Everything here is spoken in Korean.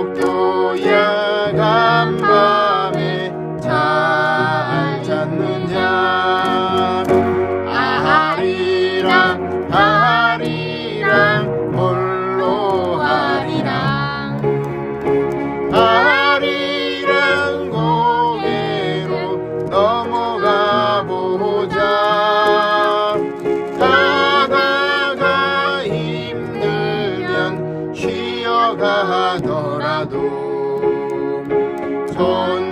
hope. 가더라도 손잡고